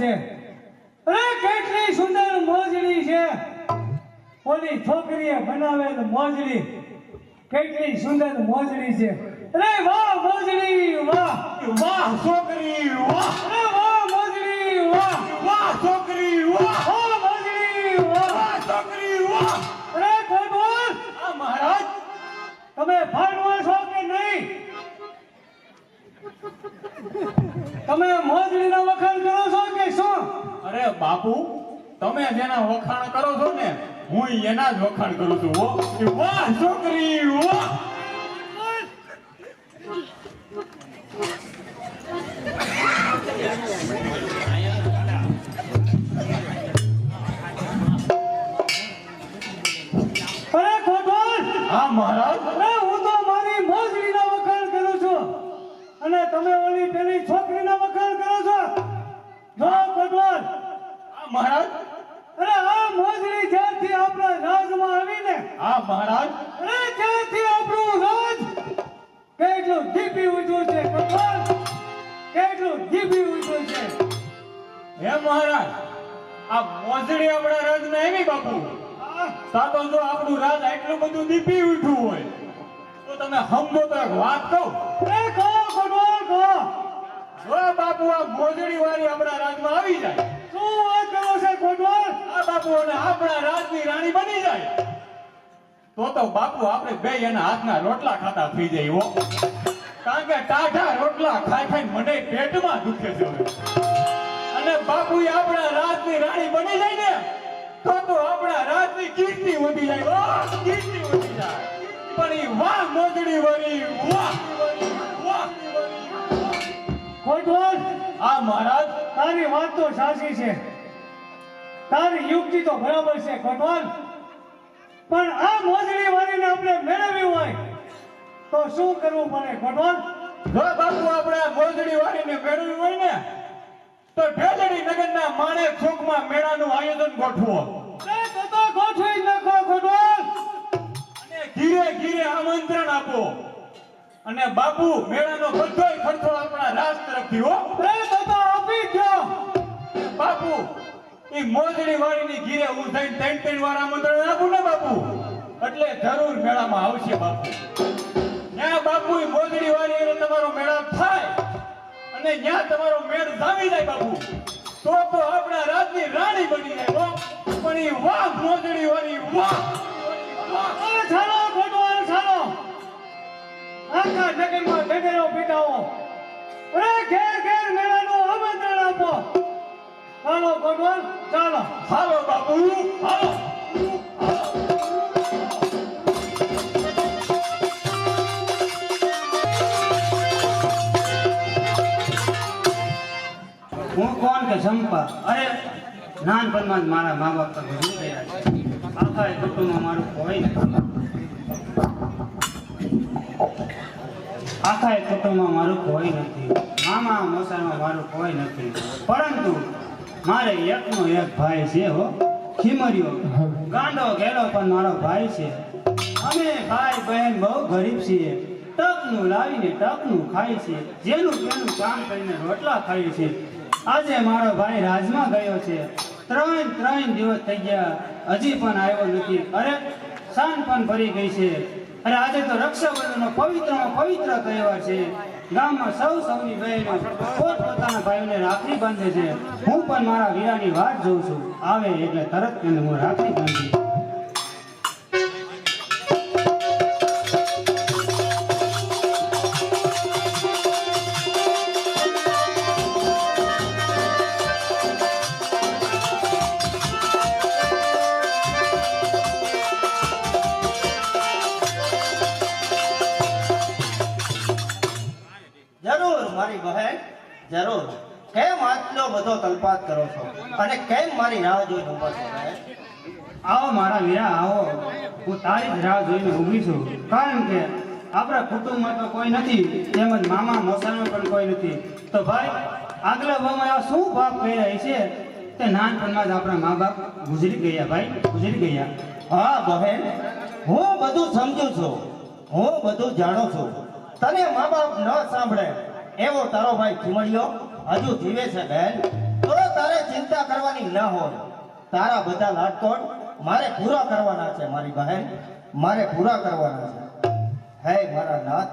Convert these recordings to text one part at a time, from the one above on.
છે. અરે કેટલી સુંદર મોજડી છે. ઓલી છોકરીએ બનાવેલ મોજડી. કેટલી સુંદર મોજડી છે. અરે વાહ મોજડી વાહ વાહ. છોકરી વાહ. અરે વાહ મોજડી વાહ. વાહ છોકરી વાહ. વાહ મોજડી વાહ. વાહ છોકરી વાહ. અરે કોઈ બોલ. આ મહારાજ. તમે ભાડવા છો કે નહીં? તમે મોજડીનો વખાણ કરો છો? શું અરે બાપુ તમે જેના વખાણ કરો છો ને હું એના જ વખાણ કરું છું વાહ છોકરી વાહ. સાતો જો આપણું રાજ આટલું બધું દીપી ઉઠ્યું હોય તો તમે સમજો તો એક વાત કહું. એ કહો કહો કહો જો બાપુ આ ગોજડી વાળી આપણા રાજમાં આવી જાય શું વાત કરો છે ખોટવાલ આ બાપુ અને આપણા રાજની રાણી બની જાય તો તો બાપુ આપણે બે એના હાથના રોટલા ખાતા થઈ જાય હો. કારણ કે ટાઢા રોટલા ખાઈ ખાઈ મને પેટમાં દુખે છે અને બાપુ આપણા રાજની રાણી બની જાય ને તો તો આપણા રાજની કીર્તિ વધી જાય. વાહ કીર્તિ વધી જાય. પણ ઈ વાહ મોજડી વળી વાહ. ખોટવાલ આ મહારાજ, તારી વાત તો સાચી છે. તારી યુક્તિ તો બરાબર છે ખોટવાલ પણ આ મોજડી આપણે મેળવવી હોય, તો શું કરવું પડે ખોટવાલ જો બાપુ, આપણે આ મોજડી મેળવવી હોય ને તો ભેલડી નગરના માણેક ચોકમાં મેળાનું આયોજન ગોઠવો. ગોઠવી નાખો ખોટવાલ અને ધીરે ધીરે આમંત્રણ આપો. અને બાપુ મેળાનો બધો ખર્ચો આપણા રાજ તરફથી હો. આપી દો. બાપુ એ મોજડી વાળીની ઘીરે હું થઈને ત્રણ ત્રણ વાર આમંત્રણ આપું ને બાપુ. એટલે જરૂર મેળામાં આવશે બાપુ. ત્યાં બાપુ મોજડી વાળી તમારો મેળા થાય. અને ત્યાં તમારો મેળ જામી જાય બાપુ. તો તો આપણા રાજની રાણી બની જાય હો પણ એ વાહ મોજડી વાળી વાહ અરે અરે ચાલો અરે ચાલો આખા નગરમાં ડગરો પીટાવો. અરે ઘેર ઘેર મેળાનું આમંત્રણ આપો. ચાલો ભગવાન ચાલો. હાલો બાપુ હાલો. હું ચંપા અરે, નાનપણમાં જ મારા મા બાપ તો ભૂલી ગયા છે. આખા કુટુંબમાં મારું કોઈ આખા એ કુટુંબમાં મારું કોઈ નથી. મામા મોસામાં મારું કોઈ નથી. પરંતુ મારે એકનો એક ભાઈ છે હો, ખીમરિયો. ગાંડો ઘેડો પણ મારો ભાઈ છે. અમે ભાઈ, બહેન બહુ ગરીબ છીએ. ટકનું લાવીને ટકનું ખાય છે. જેનું તેનું કામ કરીને રોટલા ખાઈએ છે. આજે મારો ભાઈ રાજમાં ગયો છે. ત્રણ ત્રણ દિવસ થઈ ગયા. હજી પણ આવ્યો નથી. અરે સાન પણ ભરી ગઈ છે. અરે, આજે તો રક્ષાબંધનનો પવિત્રનો પવિત્ર તહેવાર છે. ગામમાં સૌ સૌની બહેનો પોત પોતાના ભાઈઓને રાખડી બાંધે છે. હું પણ મારા વીરાની વાત જોઉં છું. આવે એટલે તરત એને હું રાખડી બાંધી બધો તલપાત કરો છો. અને કેમ મારી રાહ જોઈ ઊભા છો આવો મારા વીરા આવો. હું તારી જ રાહ જોઈને ઊભી છું. કારણ કે આપણા કુટુંબમાં તો કોઈ નથી, તેમજ મામા મોસામાં પણ કોઈ નથી. તો ભાઈ, આગલા ભાવમાં આ શું પાપ કર્યા છે? તે નાનપણમાં જ આપણા મા બાપ ગુજરી ગયા, ભાઈ, ગુજરી ગયા. હા, બહેન, હું બધું સમજુ છું. હું બધું જાણું છું. તને મા બાપ ન સાંભળે એવો તારો ભાઈ ખીમડિયો હજુ જીવે છે બેન તારે ચિંતા કરવાની ન હોય. તારા બધા લાટકોટ મારે પૂરા કરવાના છે, મારી બહેન. મારે પૂરા કરવાના છે. હે મારા નાથ,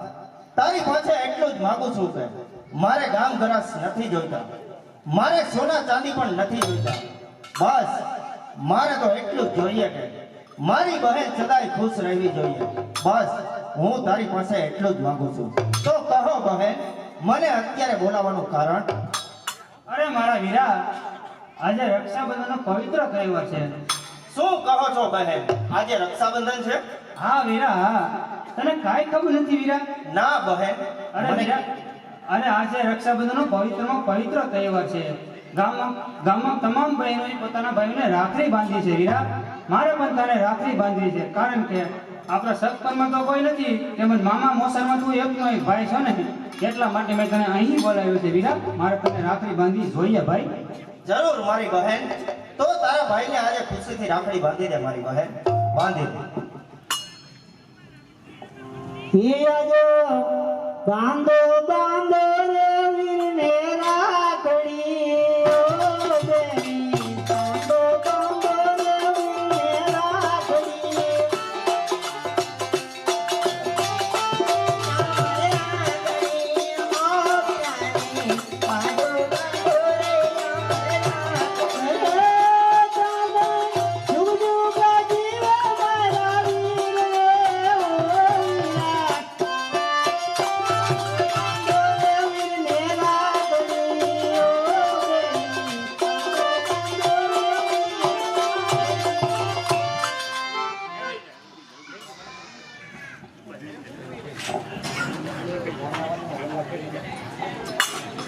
તારી પાસે એટલું જ માંગુ છું કે મારે ગામ ગરાસ નથી જોઈતા. મારે સોના ચાંદી પણ નથી જોઈતા. બસ, મારે તો એટલું જ જોઈએ કે મારી બહેન સદાય ખુશ રહેવી જોઈએ. બસ, હું તારી પાસે એટલું જ માંગુ છું. તો કહો બહેન, મને અત્યારે બોલાવવાનું કારણ? અરે મારા વીરા આજે રક્ષાબંધનનો પવિત્ર તહેવાર છે. શું કહો છો બહેન? આજે રક્ષાબંધન છે? હા વીરા. તને કાઈ ખબર નથી વીરા? ના બહેન. અરે વીરા અરે આજે રક્ષાબંધનનો નો પવિત્ર તહેવાર છે. ગામમાં ગામમાં તમામ બહેનોએ પોતાના ભાઈઓને રાખડી બાંધી છે વીરા. મારે પણ તને રાખડી બાંધવી છે. કારણ કે આપણા સત્પરમાં તો કોઈ નથી તેમજ મામા મોસરમાં તું એકનો એક ભાઈ છો ને એટલા માટે મેં તને અહીં બોલાવ્યો છે વીરા મારે તને રાખડી બાંધવી જોઈએ ભાઈ. જરૂર મારી બહેન. તો તારા ભાઈને આજે ખુશીથી રાખડી બાંધી દે મારી બહેન. બાંધી દે. બાંધો બાંધો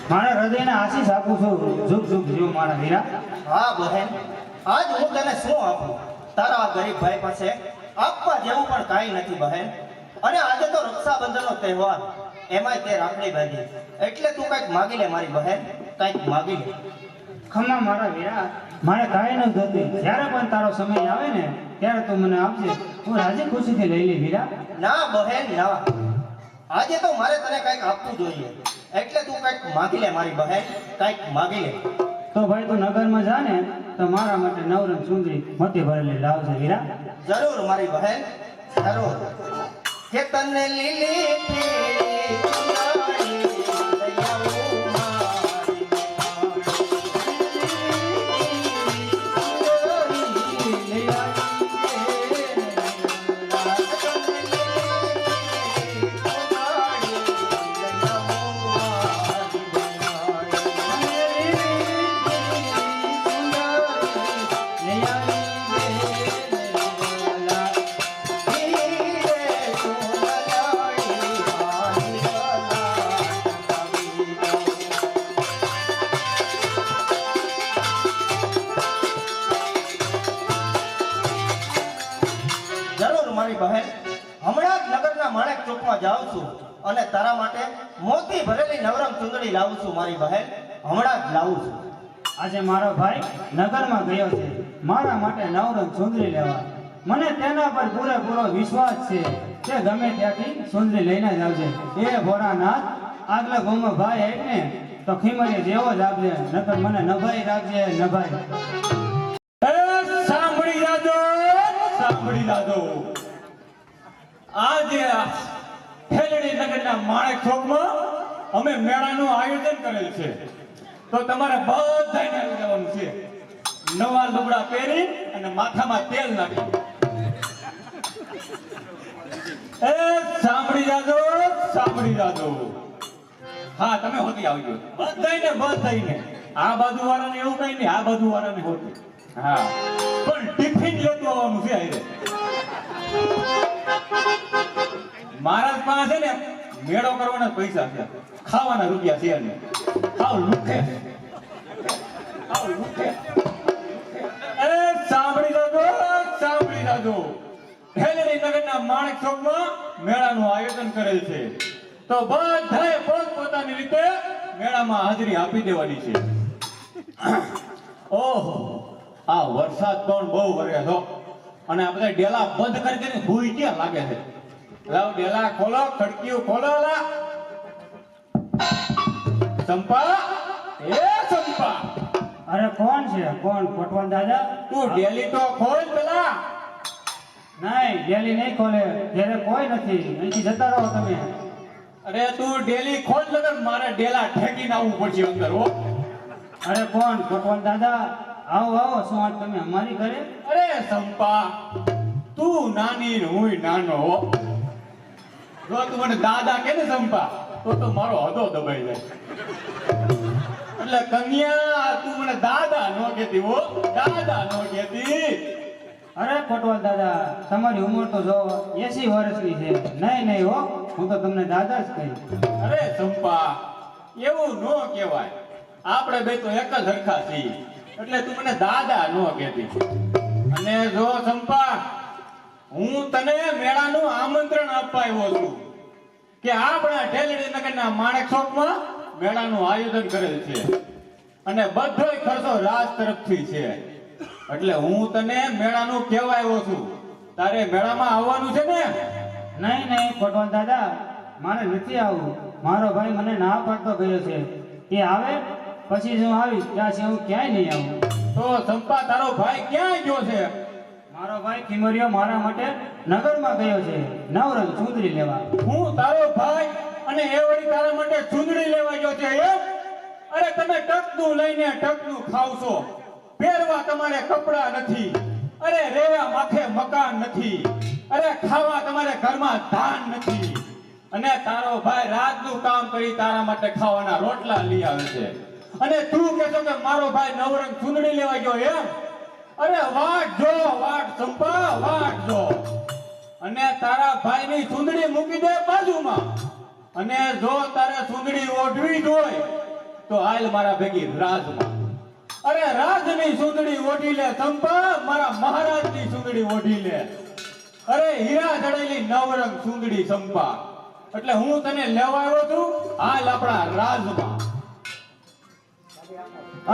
મારા હૃદયને આશીષ આપું છું. જુગ જુગ જીવ મારા હીરા હા બહેન. આજ હું તને શું આપું? તારા ગરીબ ભાઈ પાસે આપવા જેવું પણ કાંઈ નથી બહેન. અને આજે તો રક્ષાબંધનનો તહેવાર. એમાંય તે રાખડી બાંધી. એટલે તું કંઈક માગી લે મારી બહેન. કંઈક માગી લે. ખમા મારા વીરા મારે કાંઈ ન જોતું જ્યારે પણ તારો સમય આવે ને ત્યારે તું મને આપજે. હું રાજી ખુશીથી લઈ લે વીરા ના બહેન ના. આજે તો મારે તને કંઈક આપવું જોઈએ. એટલે તું કંઈક માગી લે મારી બહેન કંઈક માગી લે. તો ભાઈ તું નગરમાં જા ને તો મારા માટે નવરંગ સુંદરી મોતી ભરેલી લાવજે હીરા. જરૂર મારી બહેન જરૂર. કે તને લીલી નવરંગ લાવું છું મારી બહેન. હમણાં જ લાવું છું. આજે મારો ભાઈ નગરમાં ગયો છે. મારા માટે નવરંગ સુંદરી લેવા. મને તેના પર પૂરેપૂરો વિશ્વાસ છે કે ગમે ત્યાંથી સુંદરી લઈને જ આવજે. એ ભોળાનાથ, આગલા ગામમાં ભાઈ આવી તો ખીમરી જેવો જ આપજે, નકર મને નભાઈ રાખજે, નભાઈ. સાંભળી જાજો સાંભળી જાજો. આજે ફેલડી નગરના માણેક ચોકમાં અમે મેળાનું આયોજન કરેલ છે. તો તમારે બધાને આવી જવાનું છે. નવા લુગડા પહેરી અને માથામાં તેલ નાખી. એ સાંભળી જાજો સાંભળી જાજો. હા, તમે હોતી આવજો. બધાને બધાને આ બાજુ વાળાને એવું કઈ નહીં, આ બાજુ વાળાને હોતી. હા. પણ ટિફિન લેતું આવવાનું છે, હારે. મહારાજ પાસે ને મેળો કરવાના પૈસા છે. ખાવાના રૂપિયા છે નહીં ખાવ લુખે ખાવ લુખે અરે સાંભળી જાજો સાંભળી જાજો હેલેરી નગરના માણેક ચોકમાં મેળાનું આયોજન કરેલ છે. તો બધાએ પોતપોતાની રીતે મેળામાં હાજરી આપી દેવાની છે. ઓહો, આ વરસાદ પણ બહુ વરે છો. અને બધા ડેલા બંધ કરી દે ભૂઈ ક્યાં લાગે છે? લાવ ડેલા ખોલો ખડકીઓ ખોલો લા ચંપા એ ચંપા. અરે કોણ છે? કોણ? પટવાન દાદા? તું ડેલી તો ખોલ પેલા. નહીં ડેલી નહીં ખોલે. ઘેરે કોઈ નથી. અહીંથી જતા રહો તમે. અરે તું ડેલી ખોલ લગર મારે ડેલા ઠેકીને આવવું પડશે અંદર હો. અરે કોણ? પટવાન દાદા? આવો આવો. શું આજ તમે અમારી ઘરે? અરે સંપા તું નાની હું નાનો હો. જો તું મને દાદા કે ને સંપા તો તો મારો હદો દબાઈ જાય. એટલે કન્યા તું મને દાદા નો કેતી હો દાદા નો કેતી અરે ખોટવાલ દાદા તમારી ઉંમર તો જો એસી વર્ષની છે. નહીં નહીં હો હું તો તમને દાદા જ કહી અરે સંપા એવું નો કહેવાય. આપણે બે તો એક જ હરખા છીએ. એટલે તું મને દાદા નો કહેતી. અને જો સંપા હું તને મેળાનું આમંત્રણ આપવા આવ્યો છું કે આપણા ઢેલડી નગરના માણેક ચોકમાં મેળાનું આયોજન કરેલ છે. અને બધોય ખર્ચો રાજ તરફથી છે. એટલે હું તને મેળાનું કહેવા આવ્યો છું. તારે મેળામાં આવવાનું છે ને? નહીં નહીં ખોટવાન દાદા મારે નથી આવવું. મારો ભાઈ મને ના પાડતો ગયો છે. એ આવે પછી જ હું આવીશ. ત્યાં હું ક્યાંય નહીં આવું. તો સંપા તારો ભાઈ ક્યાં ગયો છે? મારો ભાઈ ખીમરિયો મારા માટે નગરમાં ગયો છે. નવરંગ ચૂંદડી લેવા. હું તારો ભાઈ અને એ વળી તારા માટે ચૂંદડી લેવા ગયો છે એમ? અરે તમે ટકનું લઈને ટકનું ખાવ છો પહેરવા તમારે કપડા નથી. અરે રેવા માથે મકાન નથી. અરે ખાવા તમારે ઘરમાં ધાન નથી. અને તારો ભાઈ રાતનું કામ કરી તારા માટે ખાવાના રોટલા લઈ આવે છે. અને તું કે છો કે મારો ભાઈ નવરંગ ચૂંદડી લેવા ગયો એમ? અરે વાટ જો વાટ સંપા વાટ જો. અને તારા ભાઈની ચૂંદડી મૂકી દે બાજુમાં. અને જો તારે સુંદડી ઓઢવી જ તો હાલ મારા ભેગી રાજમાં. અરે રાજની સુંદડી ઓઢી લે ચંપા મારા મહારાજની સુંદડી ઓઢી લે. અરે હીરા જડેલી નવરંગ સુંદડી ચંપા એટલે હું તને લેવા આવ્યો છું, હાલ આપણા રાજમાં.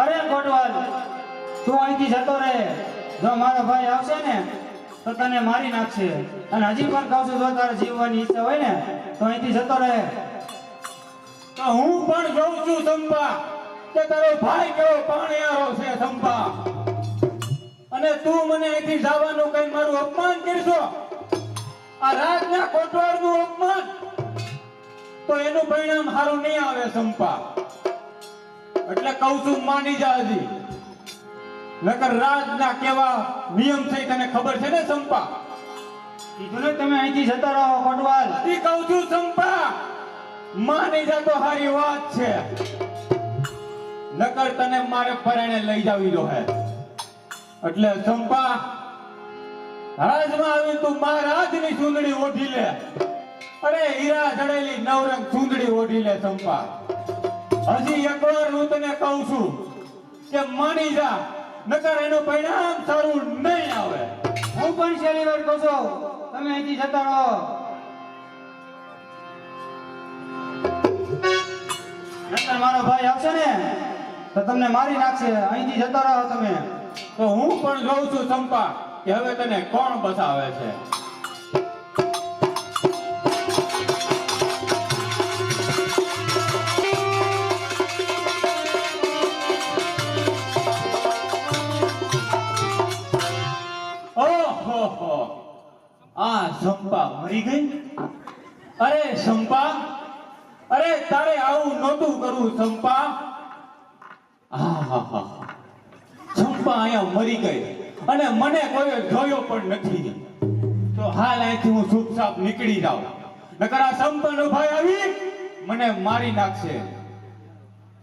અરે કોટવાલ તું અહીંથી જતો રહે. જો મારો ભાઈ આવશે ને, તો તને મારી નાખશે. અને હજી પણ કહું છું, જો તારે જીવવાની ઈચ્છા હોય ને, તો અહીંથી જતો રહે. તો હું પણ જોઉં છું ચંપા કે તારો ભાઈ કેવો પાણીયારો છે ચંપા અને તું મને અહીંથી જવાનું કઈ મારું અપમાન કરશો? આ રાજના કોટવાળનું અપમાન? તો એનું પરિણામ સારું નહીં આવે ચંપા એટલે કહું છું, માની જા હજી. નકર રાજના કેવા નિયમ છે તને ખબર છે ને ચંપા કીધું ને તમે અહીંથી જતા રહો કોટવાલ એ કહું છું ચંપા માની જા તો હારી વાત છે. નકર તને મારે પરણે લઈ જાવી દો હે. એટલે ચંપા રાજમાં આવી તું મહારાજની સુંદડી ઓઢી લે. અરે હીરા જડેલી નવરંગ સુંદડી ઓઢી લે ચંપા હજી એકવાર હું તને કહું છું કે માની જા. નકર એનું પરિણામ સારું નહીં આવે. હું પણ છેલ્લી વાર કહું છું, તમે અહીંથી જતા રહો. નકર મારો ભાઈ આવશે ને, તો તમને મારી નાખશે. અહીંથી જતા રહો તમે. તો હું પણ જોઉં છું ચંપા કે હવે તને કોણ બસાવે છે? ચંપા ગઈ? અરે ચંપા અરે તારે આવું નહોતું કરવું આહાહા. ચંપા અહીંયા મરી ગઈ અને મને કોઈ જોયો પણ નથી. તો હાલ અહીંથી હું ચૂપચાપ નીકળી જાઉં. નકર આ સંપન્ન ભાઈ આવી, મને મારી નાખશે.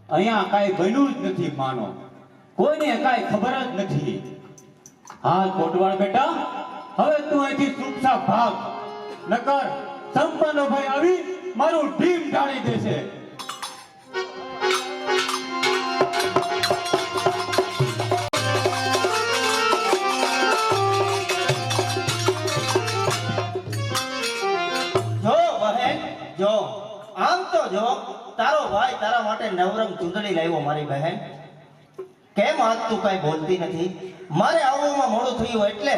અહીંયા કાંઈ બન્યું જ નથી માનો. કોઈને કાંઈ ખબર જ નથી. હાલ કોટવાળ બેટા, હવે તું અહીંથી ચૂપચાપ ભાગ. નકર સંપન્ન ભાઈ આવી મારું ટીમ ઢાળી દેશે. જો આમ તો જો, તારો ભાઈ તારા માટે નવરંગ ચૂંટણી લાવ્યો મારી બહેન. કેમ આજ તું કઈ બોલતી નથી? મારે આવવામાં મોડું થયું એટલે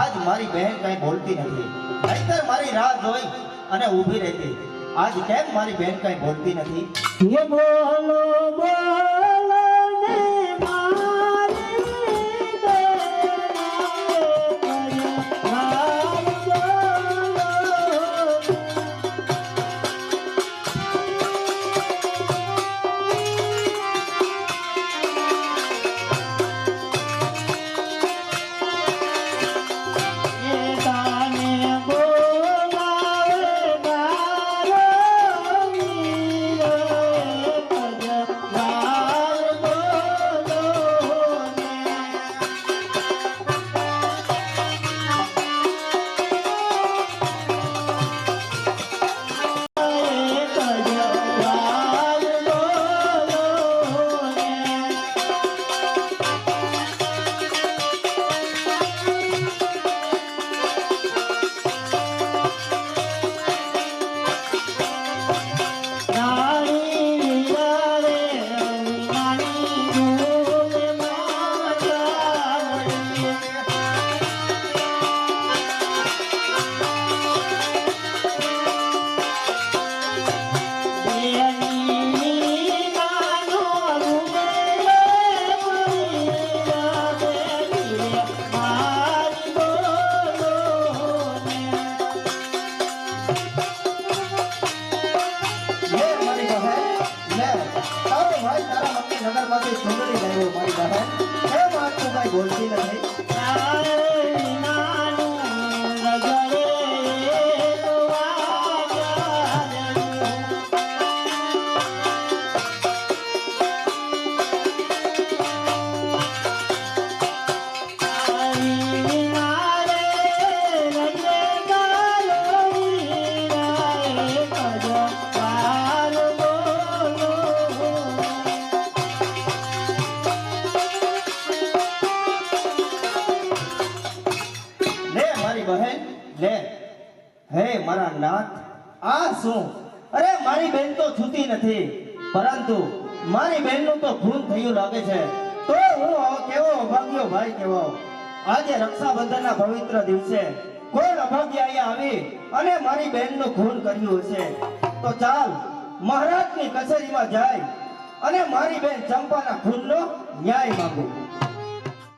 આજ મારી બહેન કઈ બોલતી નથી. નહીતર મારી રાહ જોઈ અને ઊભી રહેતી. આજ કેમ મારી બેન કઈ બોલતી નથી? બોલો બોલો. તારો ભાઈ તારા મમ્મી નગરમાંથી સુંદરી લાવ્યો મારી બહેન કેમ આજ તું કઈ બોલતી નથી. મારા નાથ, આ શું? અરે, મારી બેન તો છૂતી નથી. પરંતુ મારી બેનનું તો ખૂન થયું લાગે છે. તો હું કેવો અભાગ્યો ભાઈ કેવો? આજે રક્ષાબંધનના પવિત્ર દિવસે કોઈ અભાગ્ય અહીંયા આવી અને મારી બેનનું ખૂન કર્યું હશે? તો ચાલ, મહારાજની કચેરીમાં જાય અને મારી બેન ચંપાના ખૂનનો ન્યાય માંગુ.